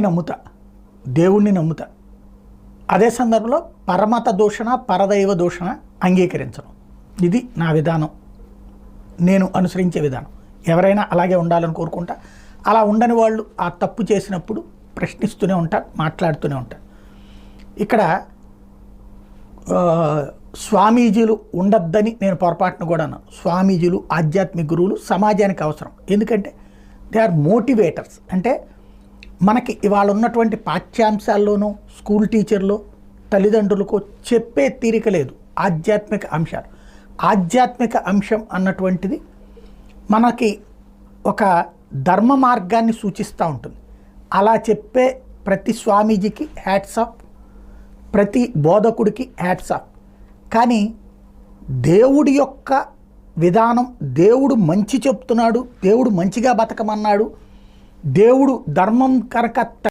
నమ్ముతా. దేవుణ్ణి నమ్ముతా. అదే సందర్భంలో పరమత దూషణ పరదైవ దూషణ అంగీకరించను. ఇది నా విధానం. నేను అనుసరించే విధానం. ఎవరైనా అలాగే ఉండాలని కోరుకుంటా. అలా ఉండని వాళ్ళు ఆ తప్పు చేసినప్పుడు ప్రశ్నిస్తూనే ఉంటారు మాట్లాడుతూనే ఉంటారు. ఇక్కడ స్వామీజీలు ఉండద్దని నేను పొరపాటును కూడా అన్నాను స్వామీజీలు ఆధ్యాత్మిక గురువులు సమాజానికి అవసరం. ఎందుకంటే దే ఆర్ మోటివేటర్స్. అంటే మనకి ఇవాళ ఉన్నటువంటి పాఠ్యాంశాల్లోనూ స్కూల్ టీచర్లు తల్లిదండ్రులకు చెప్పే తీరిక లేదు. ఆధ్యాత్మిక అంశాలు. ఆధ్యాత్మిక అంశం అన్నటువంటిది మనకి ఒక ధర్మ మార్గాన్ని సూచిస్తూ ఉంటుంది. అలా చెప్పే ప్రతి స్వామీజీకి హ్యాట్స్ ఆఫ్ ప్రతి బోధకుడికి హ్యాట్స్ ఆఫ్. కానీ దేవుడి యొక్క విధానం దేవుడు మంచి చెప్తున్నాడు దేవుడు మంచిగా బతకమన్నాడు దేవుడు ధర్మం కనుక